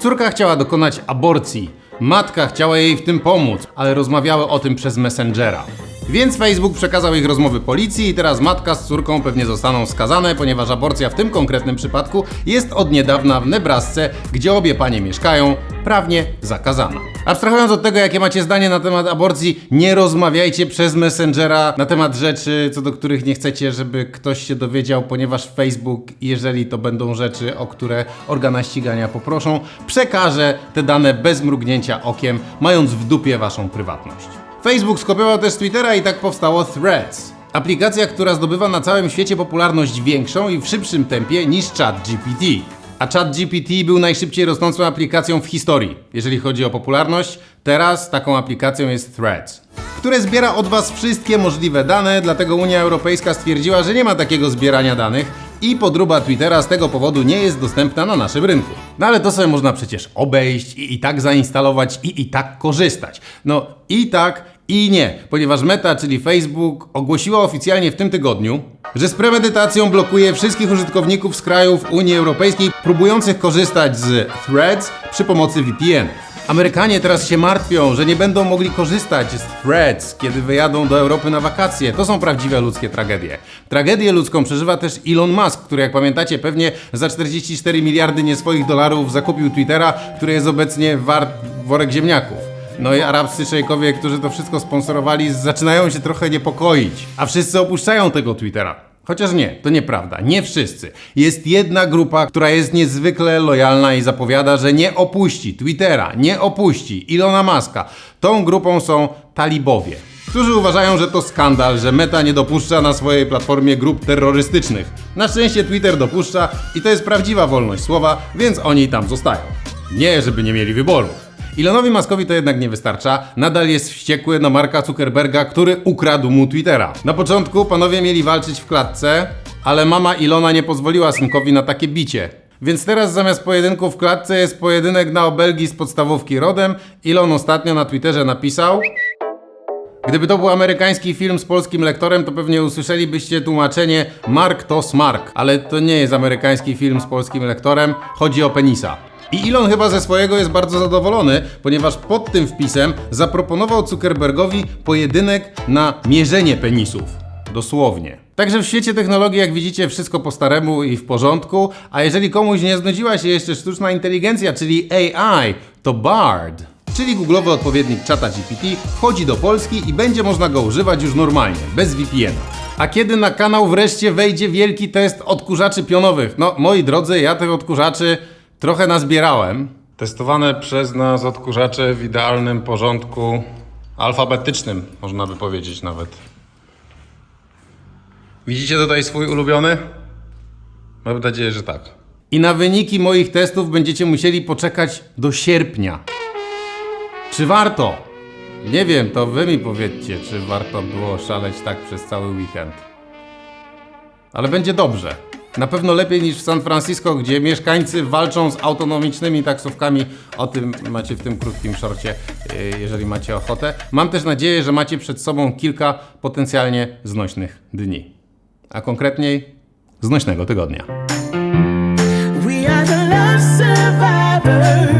Córka chciała dokonać aborcji. Matka chciała jej w tym pomóc, ale rozmawiały o tym przez Messengera. Więc Facebook przekazał ich rozmowy policji i teraz matka z córką pewnie zostaną skazane, ponieważ aborcja w tym konkretnym przypadku jest od niedawna w Nebrasce, gdzie obie panie mieszkają, prawnie zakazana. Abstrahując od tego, jakie macie zdanie na temat aborcji, nie rozmawiajcie przez Messengera na temat rzeczy, co do których nie chcecie, żeby ktoś się dowiedział, ponieważ Facebook, jeżeli to będą rzeczy, o które organa ścigania poproszą, przekaże te dane bez mrugnięcia okiem, mając w dupie waszą prywatność. Facebook skopiował też Twittera i tak powstało Threads. Aplikacja, która zdobywa na całym świecie popularność większą i w szybszym tempie niż ChatGPT. A ChatGPT był najszybciej rosnącą aplikacją w historii. Jeżeli chodzi o popularność, teraz taką aplikacją jest Threads, które zbiera od Was wszystkie możliwe dane, dlatego Unia Europejska stwierdziła, że nie ma takiego zbierania danych i podróba Twittera z tego powodu nie jest dostępna na naszym rynku. No ale to sobie można przecież obejść i, i tak zainstalować i i tak korzystać. No i tak i nie, ponieważ Meta, czyli Facebook, ogłosiła oficjalnie w tym tygodniu, że z premedytacją blokuje wszystkich użytkowników z krajów Unii Europejskiej próbujących korzystać z Threads przy pomocy VPN. Amerykanie teraz się martwią, że nie będą mogli korzystać z Threads, kiedy wyjadą do Europy na wakacje. To są prawdziwe ludzkie tragedie. Tragedię ludzką przeżywa też Elon Musk, który jak pamiętacie pewnie za 44 miliardy nie swoich dolarów zakupił Twittera, który jest obecnie wart worek ziemniaków. No i arabscy szejkowie, którzy to wszystko sponsorowali, zaczynają się trochę niepokoić. A wszyscy opuszczają tego Twittera. Chociaż nie, to nieprawda. Nie wszyscy. Jest jedna grupa, która jest niezwykle lojalna i zapowiada, że nie opuści Twittera, nie opuści Ilona Maska. Tą grupą są talibowie. Którzy uważają, że to skandal, że Meta nie dopuszcza na swojej platformie grup terrorystycznych. Na szczęście Twitter dopuszcza i to jest prawdziwa wolność słowa, więc oni tam zostają. Nie, żeby nie mieli wyboru. Ilonowi Maskowi to jednak nie wystarcza. Nadal jest wściekły na Marka Zuckerberga, który ukradł mu Twittera. Na początku panowie mieli walczyć w klatce, ale mama Ilona nie pozwoliła synkowi na takie bicie. Więc teraz zamiast pojedynku w klatce jest pojedynek na obelgi z podstawówki rodem. Ilon ostatnio na Twitterze napisał... Gdyby to był amerykański film z polskim lektorem, to pewnie usłyszelibyście tłumaczenie Mark to Smark, ale to nie jest amerykański film z polskim lektorem, chodzi o penisa. I Elon chyba ze swojego jest bardzo zadowolony, ponieważ pod tym wpisem zaproponował Zuckerbergowi pojedynek na mierzenie penisów. Dosłownie. Także w świecie technologii, jak widzicie, wszystko po staremu i w porządku, a jeżeli komuś nie znudziła się jeszcze sztuczna inteligencja, czyli AI, to Bard, czyli googlowy odpowiednik czata GPT, wchodzi do Polski i będzie można go używać już normalnie, bez VPN-a. A kiedy na kanał wreszcie wejdzie wielki test odkurzaczy pionowych? No, moi drodzy, ja tych odkurzaczy trochę nazbierałem. Testowane przez nas odkurzacze w idealnym porządku alfabetycznym, można by powiedzieć nawet. Widzicie tutaj swój ulubiony? Mam nadzieję, że tak. I na wyniki moich testów będziecie musieli poczekać do sierpnia. Czy warto? Nie wiem, to wy mi powiedzcie, czy warto było szaleć tak przez cały weekend. Ale będzie dobrze. Na pewno lepiej niż w San Francisco, gdzie mieszkańcy walczą z autonomicznymi taksówkami. O tym macie w tym krótkim szorcie, y, jeżeli macie ochotę. Mam też nadzieję, że macie przed sobą kilka potencjalnie znośnych dni, a konkretniej znośnego tygodnia. We are the love survivors.